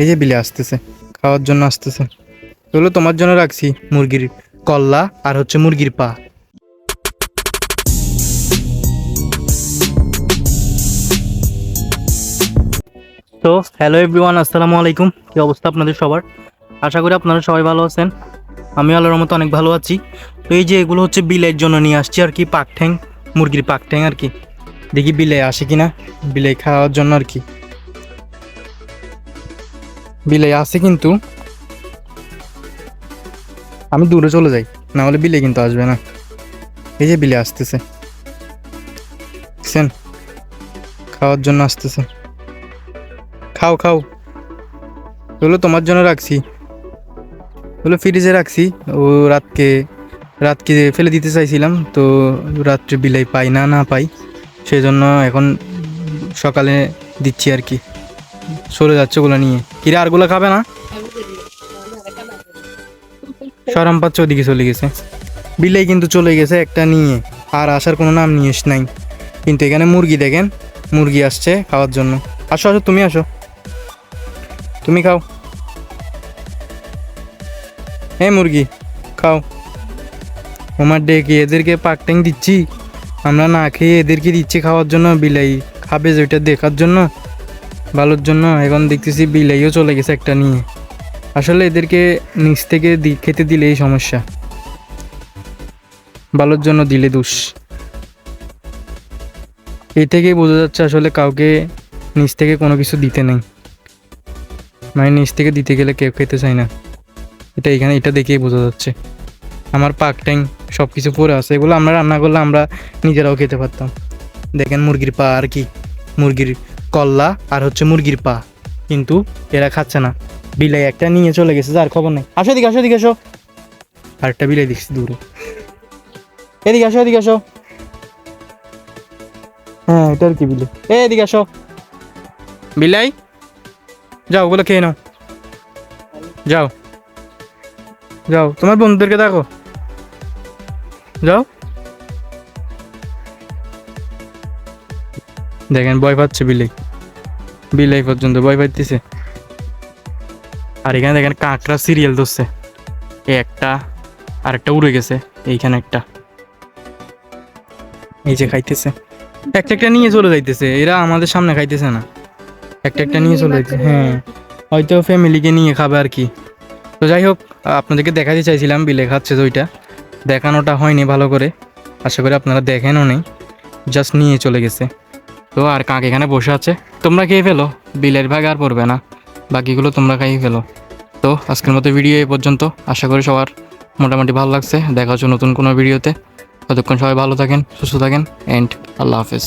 এই যে বিলে আসতেছে, খাওয়ার জন্য আসতেছে। এগুলো তোমার জন্য রাখছি, মুরগির কল্লা আর হচ্ছে মুরগির পা। তো হ্যালো এভরিওয়ান আসসালামু আলাইকুম। কি অবস্থা আপনাদের সবার? আশা করি আপনারা সবাই ভালো আছেন। আমি আল্লাহর মতো অনেক ভালো আছি। তো এই যে এগুলো হচ্ছে বিলের জন্য নিয়ে আসছি আর কি পাক ঠ্যাং মুরগির পাক ঠ্যাং আর কি। দেখি বিলে আসে কিনা, বিলে খাওয়ার জন্য আর কি। বিলে আসে কিন্তু। আমি দূরে চলে যাই না হলে বিলে কিন্তু আসবে না। এই যে বিলে আসতেছে। দেখছেন? খাওয়ার জন্য আসতেছে। খাও খাও। এগুলো তোমার জন্য রাখছি। ওগুলো ফ্রিজে রাখছি। ও রাতকে রাতকে ফেলে দিতে চাইছিলাম, তো রাত্রে বিলাই পাই না না পাই। সেই জন্য এখন সকালে দিচ্ছি আর কি। চলে যাচ্ছে ওগুলো নিয়ে। কিরে, আরগুলো খাবে না? সরম পাচ্ছে ওদিকে চলে গেছে। বিলাই কিন্তু চলে গেছে একটা নিয়ে। আর আসার কোনো নাম নিয়েস নাই। কিন্তু এখানে মুরগি দেখেন, মুরগি আসছে খাওয়ার জন্য। আসো আসো, তুমি আসো। তুমি খাও। হ্যাঁ মুরগি, খাও। আমার ডেকে এদেরকে পাকট্যাং দিচ্ছি। আমরা না খেয়ে এদেরকে দিচ্ছি খাওয়ার জন্য, বিলাই। খাবে যেটা দেখার জন্য। ভালোর জন্য এখন দেখতেছি বিলাইও চলে গেছে একটা নিয়ে। আসলে এদেরকে নিচ থেকে খেতে দিলেই সমস্যা। ভালোর জন্য দিলে দোষ। এই থেকেই বোঝা যাচ্ছে আসলে কাউকে নিচ থেকে কোনো কিছু দিতে নেই। মানে নিচ থেকে দিতে গেলে কেউ খেতে চায় না। এটা এখানে, এটা দেখেই বোঝা যাচ্ছে। আমার পাক ট্যাং সব কিছু পরে আছে। এগুলো আমরা রান্না করলে আমরা নিজেরাও খেতে পারতাম। দেখেন মুরগির পা আর কি। মুরগির কল্লা আর হচ্ছে মুরগির পা। কিন্তু এরা খাচ্ছে না। বিলাই একটা নিয়ে চলে গেছে, যার খবর নেই। আসো এদিকে আসো এদিকে, আসো। আরেকটা বিলাই দেখছি দূরে। এদিকে আসো এদিকে আসো। হ্যাঁ এটা আর কি বিলে এ, এদিকে আসো। বিলাই, যাও, ওগুলো খেয়ে নাও। যাও। যাও, তোমার বন্ধুদেরকে দেখো। যাও। দেখেন, ভয় পাচ্ছে বিলাই। বিলাই পর্যন্ত, ভয় পাইতেছে। আর এখানে দেখেন কাঁকড়া সিরিয়াল ধরছে। এই একটা, আর একটা উড়ে গেছে, এইখানে একটা। এই যে খাইতেছে। একটা একটা নিয়ে চলে যাইতেছে, এরা আমাদের সামনে খাইতেছে না। একটা একটা নিয়ে চলে যাইতেছে হ্যাঁ। হয়তো ফ্যামিলিকে নিয়ে খাবে আর কি। তো যাই হোক, আপনাদেরকে দেখাতে চাইছিলাম বিলে খাচ্ছে তো ওইটা। দেখানোটা হয়নি ভালো করে। আশা করি আপনারা দেখেনও নেই। জাস্ট নিয়ে চলে গেছে। তো আর কাক এখানে বসে আছে? তোমরা খেয়ে ফেলো, বিলের ভাগ আর পড়বে না, বাকিগুলো তোমরা খাইয়ে ফেলো। তো আজকের মতো ভিডিও এই পর্যন্ত, আশা করি সবার মোটামুটি ভালো লাগছে, দেখা হচ্ছে নতুন কোনো ভিডিওতে ততক্ষণ সবাই ভালো থাকেন, সুস্থ থাকেন অ্যান্ড আল্লাহ হাফেজ।